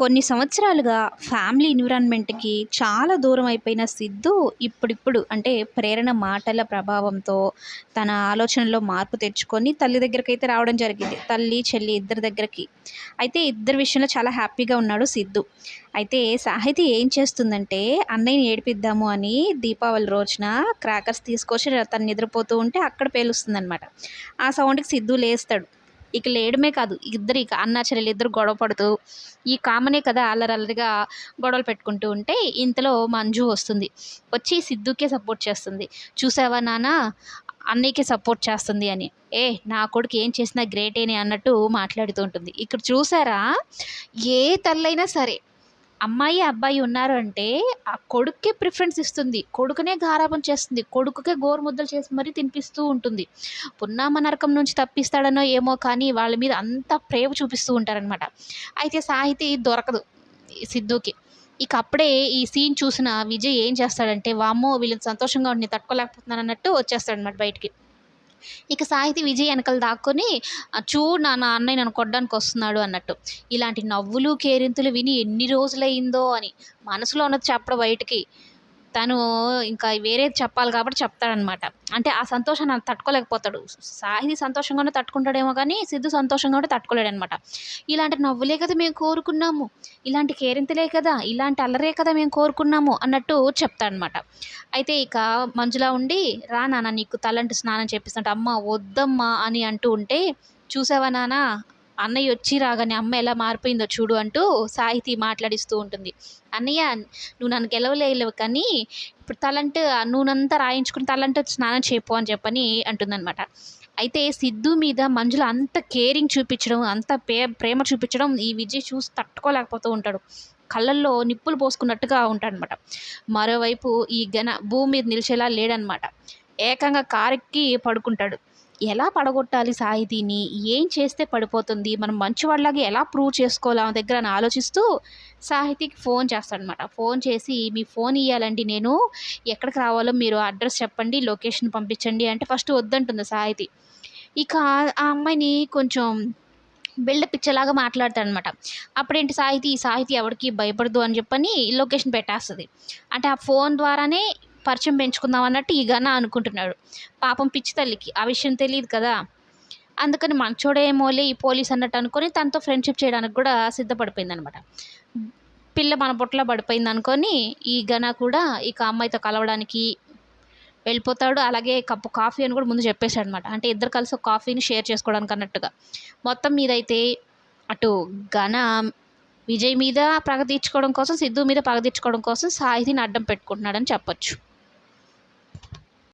కొన్ని సంవత్సరాలుగా ఫ్యామిలీ ఎన్విరాన్మెంట్కి చాలా దూరం అయిపోయిన సిద్ధు ఇప్పుడిప్పుడు అంటే ప్రేరణ మాటల ప్రభావంతో తన ఆలోచనలో మార్పు తెచ్చుకొని తల్లి దగ్గరికి అయితే రావడం జరిగింది. తల్లి చెల్లి ఇద్దరి దగ్గరికి. అయితే ఇద్దరి విషయంలో చాలా హ్యాపీగా ఉన్నాడు సిద్ధు. అయితే సాహితి ఏం చేస్తుందంటే అన్నయ్యని ఏడిపిద్దాము అని దీపావళి రోజున క్రాకర్స్ తీసుకొచ్చి తను నిద్రపోతూ ఉంటే అక్కడ పేలుస్తుందనమాట ఆ సౌండ్కి సిద్ధు లేస్తాడు. ఇక లేయడమే కాదు ఇద్దరు ఇక అన్న చెల్లెలు ఇద్దరు గొడవ పడుతూ ఈ కామనే కదా అల్లరల్లరిగా గొడవలు పెట్టుకుంటూ ఉంటే ఇంతలో మంజు వస్తుంది. వచ్చి సిద్ధుకే సపోర్ట్ చేస్తుంది. చూసావా నాన్న? అన్నయ్యకి సపోర్ట్ చేస్తుంది అని. ఏ నా కొడుకు ఏం చేసినా గ్రేటేనే అన్నట్టు మాట్లాడుతూ ఉంటుంది. ఇక్కడ చూసారా? ఏ తల్లైనా సరే అమ్మాయి అబ్బాయి ఉన్నారు అంటే ఆ కొడుక్కే ప్రిఫరెన్స్ ఇస్తుంది. కొడుకునే గారాబం చేస్తుంది. కొడుకుకే గోరుముద్దలు చేసి మరీ తినిపిస్తూ ఉంటుంది. పున్నామ నరకం నుంచి తప్పిస్తాడనో ఏమో కానీ వాళ్ళ మీద అంత ప్రేమ చూపిస్తూ ఉంటారనమాట అయితే సాహితి దొరకదు సిద్ధుకి. ఇక అప్పుడే ఈ సీన్ చూసిన విజయ్ ఏం చేస్తాడంటే వామ్మో వీళ్ళని సంతోషంగా ఉండి తట్టుకోలేకపోతున్నాను అన్నట్టు వచ్చేస్తాడనమాట బయటికి. ఇక సాహితి విజయ్ వెనకలు దాక్కొని చూడు నా నా అన్నయ్య నన్ను కొట్టడానికి వస్తున్నాడు అన్నట్టు. ఇలాంటి నవ్వులు కేరింతలు విని ఎన్ని రోజులైందో అని మనసులో ఉన్నది చెప్పడం బయటికి. తను ఇంకా వేరే చెప్పాలి కాబట్టి చెప్తాడనమాట. అంటే ఆ సంతోషాన్ని తట్టుకోలేకపోతాడు. సాహిది సంతోషంగానే తట్టుకుంటాడేమో కానీ సిద్ధు సంతోషంగా ఉంటే తట్టుకోలేడనమాట. ఇలాంటి నవ్వులే కదా మేము కోరుకున్నాము. ఇలాంటి కేరింతలే కదా ఇలాంటి అల్లరే కదా మేము కోరుకున్నాము అన్నట్టు చెప్తాడనమాట. అయితే ఇక మంజులా ఉండి రా నాన్న నీకు తలంటి స్నానం చేపిస్తుంటే అమ్మ వద్దమ్మా అని అంటూ ఉంటే చూసావా నాన్న అన్నయ్య వచ్చి రాగానే అమ్మ ఎలా మారిపోయిందో చూడు అంటూ సాహితీ మాట్లాడిస్తూ ఉంటుంది. అన్నయ్య నువ్వు నన్ను గెలవలేవు కానీ ఇప్పుడు తలంటు నూనంతా రాయించుకుని తలంటు స్నానం చేయపు అని చెప్పని అంటుందన్నమాట. అయితే సిద్ధు మీద మంజుల అంత కేరింగ్ చూపించడం అంత పే ప్రేమ చూపించడం ఈ విజయ్ చూసి తట్టుకోలేకపోతూ ఉంటాడు. కళ్ళల్లో నిప్పులు పోసుకున్నట్టుగా ఉంటాడనమాట మరోవైపు ఈ ఘన భూమి మీద నిలిచేలా లేడనమాట ఏకంగా కారెక్కి పడుకుంటాడు. ఎలా పడగొట్టాలి సాహితీని ఏం చేస్తే పడిపోతుంది? మనం మంచివాడిలాగా ఎలా ప్రూవ్ చేసుకోవాలి ఆమె దగ్గర అని ఆలోచిస్తూ సాహితీకి ఫోన్ చేస్తాడనమాట. ఫోన్ చేసి మీ ఫోన్ ఇవ్వాలండి నేను. ఎక్కడికి రావాలో మీరు అడ్రస్ చెప్పండి లొకేషన్ పంపించండి అంటే ఫస్ట్ వద్దంటుంది సాహితి. ఇక ఆ- అమ్మాయిని కొంచెం బిల్డప్ ఇచ్చేలాగా మాట్లాడతాడనమాట. అప్పుడేంటి సాహితి? ఈ సాహితి ఎవరికి భయపడదు అని చెప్పని లొకేషన్ పెట్టేస్తుంది. అంటే ఆ ఫోన్ ద్వారానే పరిచయం పెంచుకుందాం అన్నట్టు ఈ గన అనుకుంటున్నాడు. పాపం పిచ్చి తల్లికి. ఆ విషయం తెలియదు కదా. అందుకని మంచోడేమోలే ఈ పోలీస్ అన్నట్టు అనుకొని తనతో ఫ్రెండ్షిప్ చేయడానికి కూడా సిద్ధపడిపోయింది అనమాట పిల్ల మన బొట్లో పడిపోయింది అనుకొని ఈ గన కూడా ఇక అమ్మాయితో కలవడానికి వెళ్ళిపోతాడు. అలాగే కప్పు కాఫీ అని కూడా ముందు చెప్పేశాడు అనమాట అంటే ఇద్దరు కలిసి ఒక కాఫీని షేర్ చేసుకోవడానికి అన్నట్టుగా. మొత్తం మీదైతే అటు ఘన విజయ్ మీద పగ తీర్చుకోవడం కోసం సిద్ధు మీద పగ తీర్చుకోవడం కోసం సాహితిని అడ్డం పెట్టుకుంటున్నాడని చెప్పొచ్చు.